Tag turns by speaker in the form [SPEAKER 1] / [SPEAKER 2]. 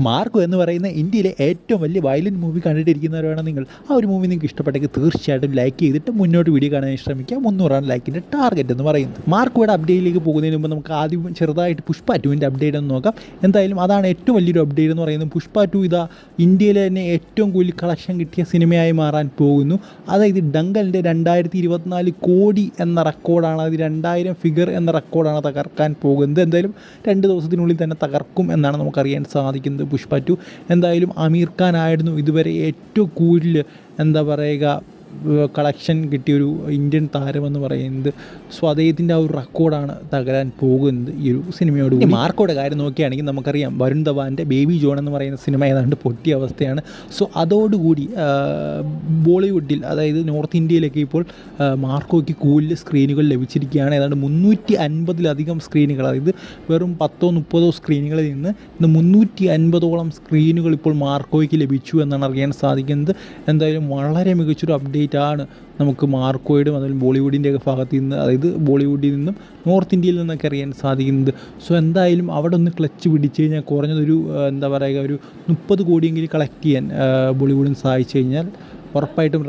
[SPEAKER 1] Marco എന്ന് പറയുന്ന ഇന്ത്യയിലെ ഏറ്റവും വലിയ വയലന്റ് മൂവി കണ്ടിട്ടിരിക്കുന്നവരാണ് നിങ്ങൾ. ആ ഒരു മൂവി നിങ്ങൾക്ക് ഇഷ്ടപ്പെട്ടെങ്കിൽ തീർച്ചയായിട്ടും ലൈക്ക് ചെയ്തിട്ട് മുന്നോട്ട് വീഡിയോ കാണാൻ ശ്രമിക്കുക മുന്നൂറാണ് ലൈക്കിന്റെ ടാർഗറ്റ് എന്ന് പറയുന്നത്. മാർക്കോയുടെ അപ്ഡേറ്റിലേക്ക് പോകുന്നതിന് മുമ്പ് നമുക്ക് ആദ്യം ചെറുതായിട്ട് പുഷ്പ ടുവിന്റെ അപ്ഡേറ്റ് ഒന്ന് നോക്കാം. എന്തായാലും അതാണ് ഏറ്റവും വലിയൊരു അപ്ഡേറ്റ് എന്ന് പറയുന്നത്. പുഷ്പ ടു ഇതാ ഇന്ത്യയിലെ തന്നെ ഏറ്റവും കൂടുതൽ കളക്ഷൻ കിട്ടിയ സിനിമയായി മാറാൻ പോകുന്നു. അതായത് ഡങ്കലിന്റെ രണ്ടായിരത്തി ഇരുപത്തിനാല് കോടി എന്ന റെക്കോർഡാണ് അത് രണ്ടായിരം ഫിഗർ എന്ന റെക്കോർഡാണ് തകർക്കാൻ പോകുന്നത്. എന്തായാലും രണ്ട് ദിവസത്തിനുള്ളിൽ തന്നെ തകർക്കും എന്നാണ് നമുക്കറിയാൻ സാധിക്കുന്നത്. പുഷ്പ ടു. എന്തായാലും അമീർ ഖാൻ ആയിരുന്നു ഇതുവരെ ഏറ്റവും കൂടുതൽ എന്താ പറയുക കളക്ഷൻ കിട്ടിയൊരു ഇന്ത്യൻ താരമെന്ന് പറയുന്നത്. സോ അദ്ദേഹത്തിന്റെ ആ ഒരു റെക്കോർഡാണ് തകരാൻ പോകുന്നത് ഈ ഒരു സിനിമയോട് കൂടി. മാർക്കോയുടെ കാര്യം നോക്കുകയാണെങ്കിൽ നമുക്കറിയാം വരുൺ ധവാന്റെ ബേബി ജോൺ എന്ന് പറയുന്ന സിനിമ ഏതാണ്ട് പൊട്ടിയ അവസ്ഥയാണ്. സോ അതോടുകൂടി ബോളിവുഡിൽ അതായത് നോർത്ത് ഇന്ത്യയിലൊക്കെ ഇപ്പോൾ മാർക്കോയ്ക്ക് കൂടുതൽ സ്ക്രീനുകൾ ലഭിച്ചിരിക്കുകയാണ്. ഏതാണ്ട് മുന്നൂറ്റി അൻപതിലധികം സ്ക്രീനുകൾ അതായത് വെറും പത്തോ മുപ്പതോ സ്ക്രീനുകളിൽ നിന്ന് ഇന്ന് മുന്നൂറ്റി അൻപതോളം സ്ക്രീനുകൾ ഇപ്പോൾ മാർക്കോയ്ക്ക് ലഭിച്ചു എന്നാണ് അറിയാൻ സാധിക്കുന്നത്. എന്തായാലും വളരെ മികച്ചൊരു അപ്ഡേറ്റ് ആണ് നമുക്ക് മാർക്കോയുടെയും അതുപോലെ ബോളിവുഡിന്റെ ഒക്കെ ഭാഗത്ത് നിന്ന് അതായത് ബോളിവുഡിൽ നിന്നും നോർത്ത് ഇന്ത്യയിൽ നിന്നൊക്കെ അറിയാൻ സാധിക്കുന്നത്. സോ എന്തായാലും അവിടെ ഒന്ന് ക്ലച്ച് പിടിച്ച് കഴിഞ്ഞാൽ കുറഞ്ഞതൊരു എന്താ പറയുക ഒരു മുപ്പത് കോടിയെങ്കിലും കളക്ട് ചെയ്യാൻ ബോളിവുഡിന് സഹായിച്ചു കഴിഞ്ഞാൽ ഉറപ്പായിട്ടും